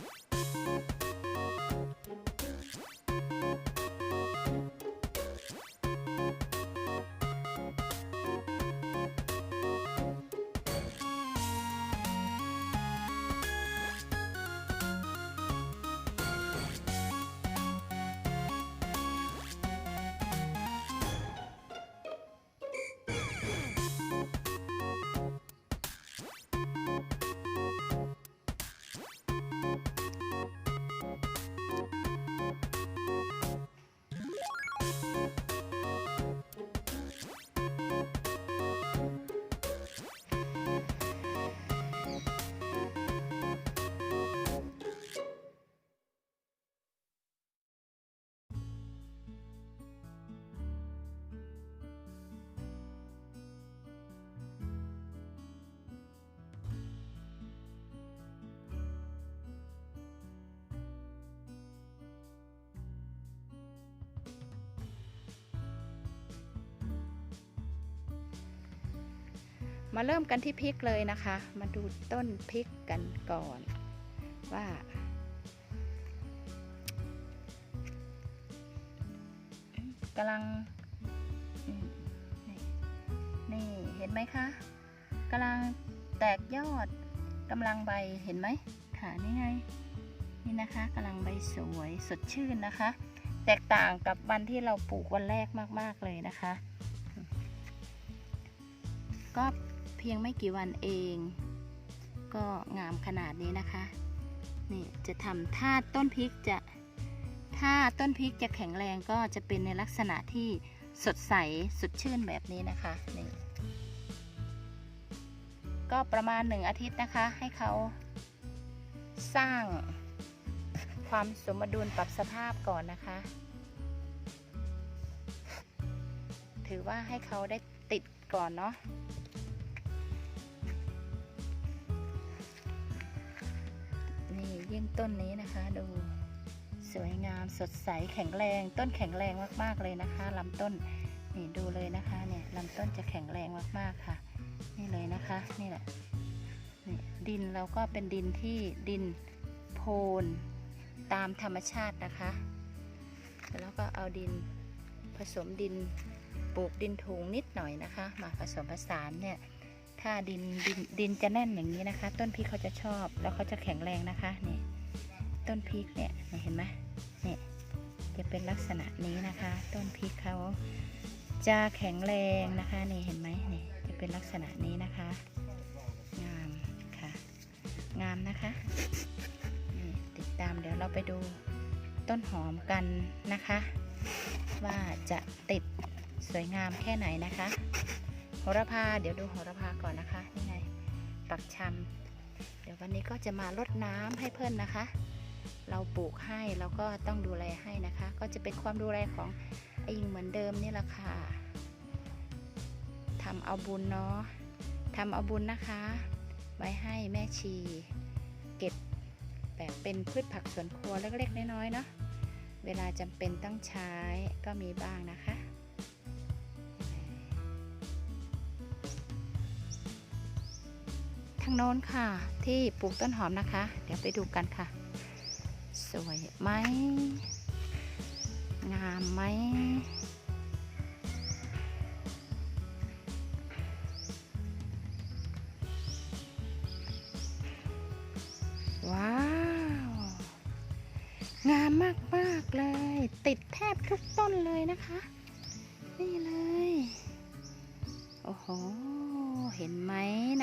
What? มาเริ่มกันที่พริกเลยนะคะ มาดูต้นพริกกันก่อนว่า กำลังนี่นี่เห็นไหมคะกำลังแตกยอดกำลังใบเห็นไหมค่ะนี่ไง นี่นะคะกำลังใบสวยสดชื่นนะคะ แตกต่างกับวันที่เราปลูกวันแรกมาก ๆ เลยนะคะ ก็ เพียงไม่กี่วันเอง ก็งามขนาดนี้นะคะ นี่จะทำถ้าต้นพริกจะ ถ้าต้นพริกจะแข็งแรงก็จะเป็นในลักษณะที่สดใสสดชื่นแบบนี้นะคะนี่ก็ประมาณหนึ่งอาทิตย์นะคะ ให้เขาสร้างความสมดุลปรับสภาพก่อนนะคะ ถือว่าให้เขาได้ติดก่อนเนาะ ยิ่งต้นนี้นะคะ ดูสวยงามสดใสแข็งแรง ต้นแข็งแรงมากๆเลยนะคะลำต้นนี่ดูเลยนะคะเนี่ยลำต้นจะแข็งแรงมากๆค่ะ นี่เลยนะคะนี่แหละนี่ดินเราก็เป็นดินที่ดินโพนตามธรรมชาตินะคะ แล้วก็เอาดินผสมดินปลูกดินถุงนิดหน่อยนะคะ มาผสมผสานเนี่ย ถ้าดินดินดินจะแน่นอย่างนี้นะคะ ต้นพริกเขาจะชอบแล้วเขาจะแข็งแรงนะคะนี่ต้นพริกเนี่ยเห็นไหมเนี่ยจะเป็นลักษณะนี้นะคะ ต้นพริกเขาจะแข็งแรงนะคะนี่เห็นไหมนี่จะเป็นลักษณะนี้นะคะ งามค่ะ งามนะคะติดตามเดี๋ยวเราไปดูต้นหอมกันนะคะ ว่าจะติดสวยงามแค่ไหนนะคะ โหระพา เดี๋ยวดูโหระพาก่อนนะคะนี่ไงปักชำเดี๋ยววันนี้ก็จะมารดน้ำให้เพื่อนนะคะ เราปลูกให้เราก็ต้องดูแลให้นะคะ ก็จะเป็นความดูแลของไอ้ยิงเหมือนเดิมนี่แหละค่ะทำเอาบุญเนาะทำเอาบุญนะคะ ไว้ให้แม่ชี เก็บแบบเป็นพืชผักสวนครัวเล็กๆน้อยๆเนาะเวลาจำเป็นต้องใช้ก็มีบ้างนะคะางโน้นค่ะ ที่ปลูกต้นหอมนะคะ เดี๋ยวไปดูกันค่ะ สวยไหม งามไหมว้าว งามมากๆเลย ติดแทบทุกต้นเลยนะคะ นี่เลย โอ้โห เห็นไหม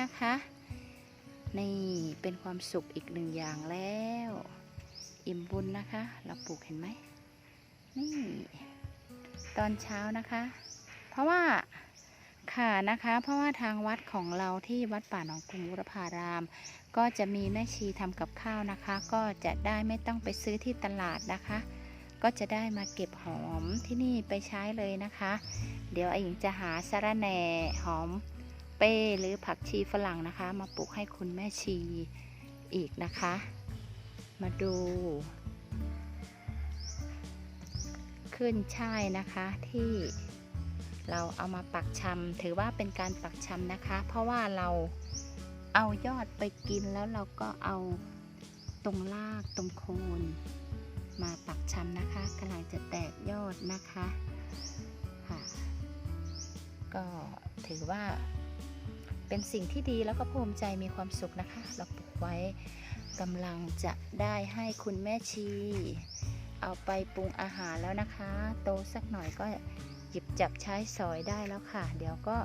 นะคะ นี่เป็นความสุขอีกหนึ่งอย่างแล้ว อิ่มบุญนะคะ เราปลูกเห็นไหมนี่ ตอนเช้านะคะ เพราะว่าค่ะนะคะ เพราะว่าทางวัดของเราที่วัดป่าหนองกรุงบุรพาราม ก็จะมีแม่ชีทำกับข้าวนะคะ ก็จะได้ไม่ต้องไปซื้อที่ตลาดนะคะ ก็จะได้มาเก็บหอมที่นี่ไปใช้เลยนะคะ เดี๋ยวไอ้หญิงจะหาสะระแหน่หอม เป้หรือผักชีฝรั่งนะคะ มาปลูกให้คุณแม่ชีอีกนะคะ มาดู ขึ้นช่ายนะคะที่เราเอามาปักชำถือว่าเป็นการปักชำนะคะ เพราะว่าเราเอายอดไปกินแล้วเราก็เอาตรงรากตรงโคนมาปักชำนะคะกำลังจะแตกยอดนะคะค่ะก็ถือว่า เป็นสิ่งที่ดีแล้วก็ภูมิใจมีความสุขนะคะ เราปลูกไว้กำลังจะได้ให้คุณแม่ชี เอาไปปรุงอาหารแล้วนะคะ โตสักหน่อยก็หยิบจับใช้สอยได้แล้วค่ะ เดี๋ยวก็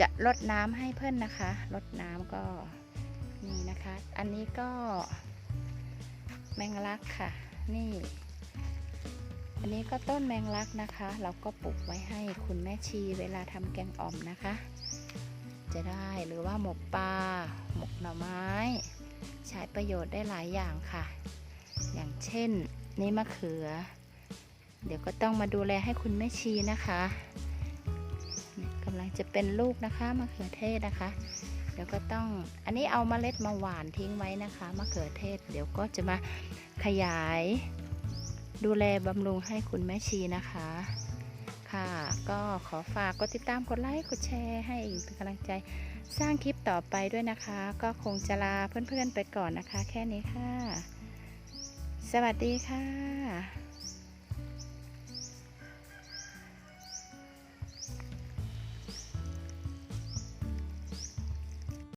จะลดน้ำให้เพื่อนนะคะลดน้ำก็นี่นะคะ อันนี้ก็แมงลักค่ะ นี่ อันนี้ก็ต้นแมงลักนะคะ เราก็ปลูกไว้ให้คุณแม่ชีเวลาทำแกงอ่อมนะคะ จะได้หรือว่าหมกปลาหมกหน่อไม้ ใช้ประโยชน์ได้หลายอย่างค่ะ อย่างเช่นนี่มะเขือ เดี๋ยวก็ต้องมาดูแลให้คุณแม่ชีนะคะกำลังจะเป็นลูกนะคะมะเขือเทศนะคะ เดี๋ยวก็ต้องอันนี้เอามาเมล็ดมาหวานทิ้งไว้นะคะมะเขือเทศ เดี๋ยวก็จะมาขยาย ดูแลบำรุงให้คุณแม่ชีนะคะ ค่ะ ก็ขอฝากกดติดตามกดไลค์กดแชร์ให้เป็นกำลังใจสร้างคลิปต่อไปด้วยนะคะ ก็คงจะลาเพื่อนๆไปก่อนนะคะ แค่นี้ค่ะ สวัสดีค่ะ